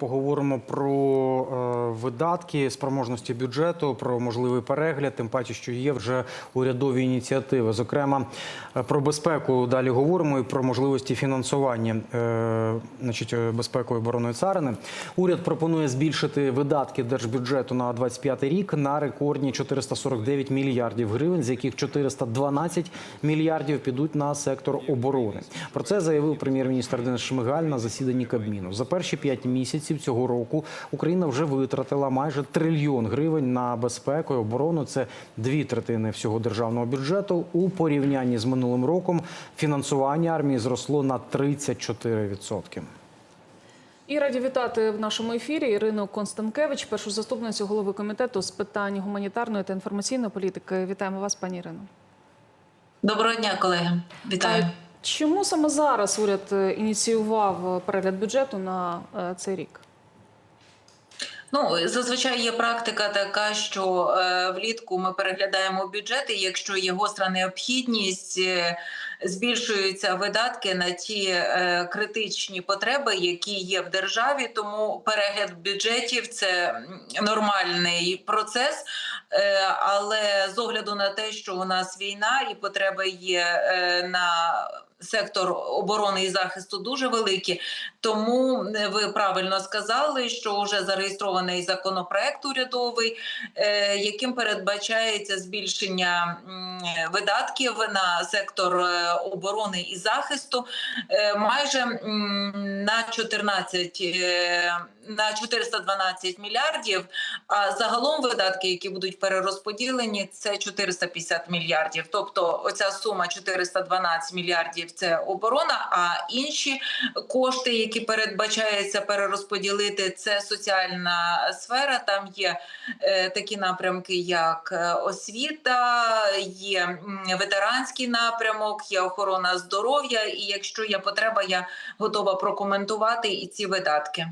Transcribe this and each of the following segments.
Поговоримо про е, видатки, спроможності бюджету, про можливий перегляд, тим паче, що є вже урядові ініціативи. Зокрема, е, про безпеку далі говоримо і про можливості фінансування е, значить, безпеки і оборони царини. Уряд пропонує збільшити видатки держбюджету на 25 рік на рекордні 449 мільярдів гривень, з яких 412 мільярдів підуть на сектор оборони. Про це заявив прем'єр-міністр Денис Шмигаль на засіданні Кабміну. За перші п'ять місяців цього року Україна вже витратила майже трильйон гривень на безпеку і оборону. Це дві третини всього державного бюджету. У порівнянні з минулим роком фінансування армії зросло на 34%. І раді вітати в нашому ефірі Ірину Констанкевич, першу заступницю голови комітету з питань гуманітарної та інформаційної політики. Вітаємо вас, пані Ірино. Доброго дня, колеги. Вітаю. Чому саме зараз уряд е, ініціював е, перегляд бюджету на е, цей рік? Ну зазвичай є практика така, що влітку ми переглядаємо бюджети. Якщо є гостра необхідність, збільшуються видатки на ті критичні потреби, які є в державі. Тому перегляд бюджетів це нормальний процес. Але з огляду на те, що у нас війна і потреби є на сектор оборони і захисту дуже великі. Тому е, ви правильно сказали, що вже зареєстрований законопроект урядовий, е, яким передбачається збільшення видатків на сектор е, оборони і захисту майже на 14 е, на 412 мільярдів. А загалом видатки, які будуть перерозподілені, це 450 мільярдів. Тобто, оця сума 412 мільярдів це оборона. А інші кошти, які передбачається перерозподілити, це соціальна сфера. Там є е, такі напрямки, як е, освіта, є ветеранський напрямок, є охорона здоров'я. І якщо є потреба, я готова прокоментувати і ці видатки.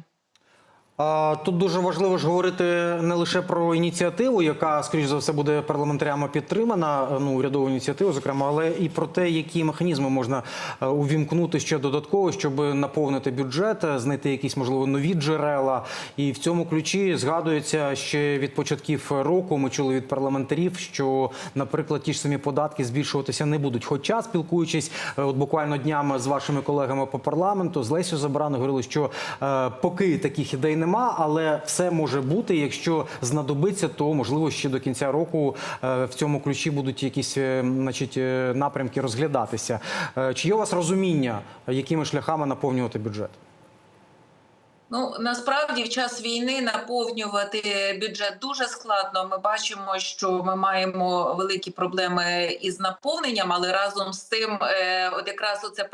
Тут дуже важливо ж говорити не лише про ініціативу, яка, скоріш за все, буде парламентарями підтримана, ну урядову ініціативу, зокрема, але і про те, які механізми можна е, увімкнути ще додатково, щоб наповнити бюджет, е, знайти якісь можливо нові джерела. І в цьому ключі згадується ще від початків року. Ми чули від парламентарів, що, наприклад, ті ж самі податки збільшуватися не будуть. Хоча, спілкуючись е, от буквально днями з вашими колегами по парламенту, з Лесю Забрану говорили, що поки таких ідей нема, але все може бути. Якщо знадобиться, то можливо ще до кінця року е, в цьому ключі будуть якісь е, значить, е, напрямки розглядатися. Чи є у вас розуміння, якими шляхами наповнювати бюджет? Ну насправді в час війни наповнювати бюджет дуже складно. Ми бачимо, що ми маємо великі проблеми із наповненням, але разом з тим, е, от якраз оце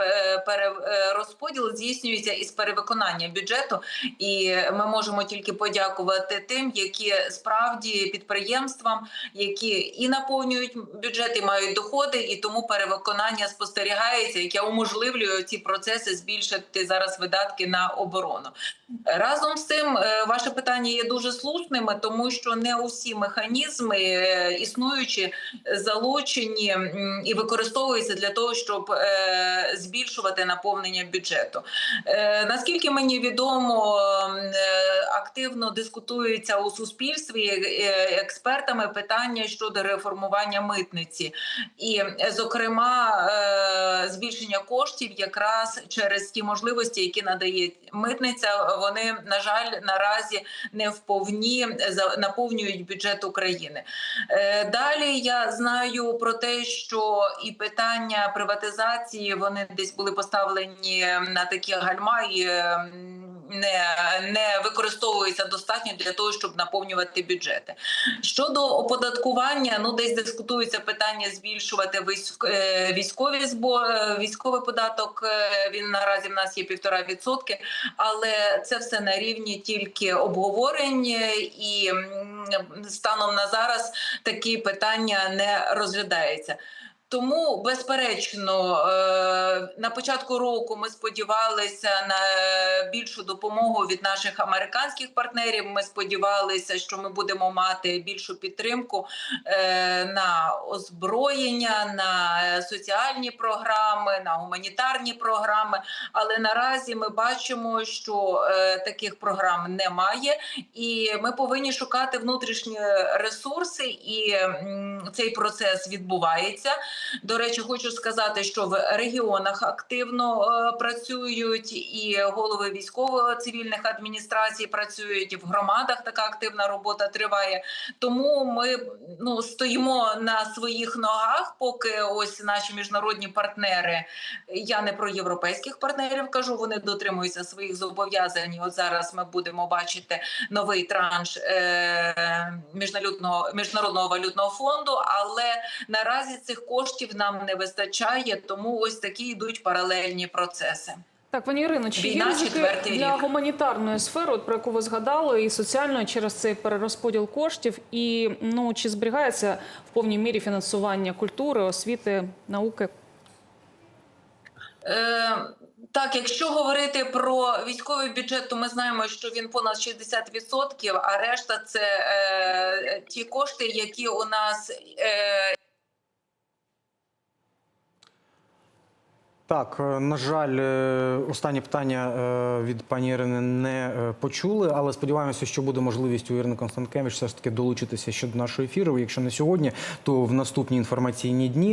перерозподіл здійснюється із перевиконання бюджету, і ми можемо тільки подякувати тим, які справді підприємствам, які і наповнюють бюджет, і мають доходи, і тому перевиконання спостерігається, яке уможливлює ці процеси збільшити зараз видатки на оборону. Разом з цим, е, ваше питання є дуже слушними, тому що не усі механізми е, існуючі залучені і використовуються для того, щоб е, збільшувати наповнення бюджету. Наскільки мені відомо, активно дискутується у суспільстві експертами питання щодо реформування митниці, і, зокрема, збільшення коштів якраз через ті можливості, які надає митниця. Вони на жаль наразі не вповні наповнюють бюджет України. Е, Далі я знаю про те, що і питання приватизації вони десь були поставлені на такі гальма і ем, не, не використовуються достатньо для того, щоб наповнювати бюджети. Щодо оподаткування, ну десь дискутується питання збільшувати е, військові збо- е, військовий податок. е, Він наразі в нас є півтора відсотки, але це все на рівні тільки обговорень, і станом на зараз такі питання не розглядаються. Тому, безперечно, е, на початку року ми сподівалися на більшу допомогу від наших американських партнерів. Ми сподівалися, що ми будемо мати більшу підтримку е, на озброєння, на соціальні програми, на гуманітарні програми. Але наразі ми бачимо, що е, таких програм немає, і ми повинні шукати внутрішні ресурси, і цей процес відбувається. До речі, хочу сказати, що в регіонах активно е, працюють і голови військово-цивільних адміністрацій працюють в громадах. Така активна робота триває. Тому ми ну стоїмо на своїх ногах, поки ось наші міжнародні партнери. Я не про європейських партнерів кажу. Вони дотримуються своїх зобов'язань. От зараз ми будемо бачити новий транш е, міжнародного міжнародного валютного фонду. Але наразі цих коштів нам не вистачає, тому ось такі йдуть паралельні процеси. Так, пані Ірино, чи є ризики для гуманітарної сфери, от про яку ви згадали, і соціальної через цей перерозподіл коштів? І ну чи зберігається в повній мірі фінансування культури, освіти, науки? Е, так, якщо говорити про військовий бюджет, то ми знаємо, що він понад 60%, а решта це е, ті кошти, які у нас е, Так, е, на жаль, е, останнє питання е, від пані Ірини не почули, але сподіваємося, що буде можливість у Ірини Констанкевич все ж таки долучитися щодо до нашого ефіру. Якщо не сьогодні, то в наступні інформаційні дні.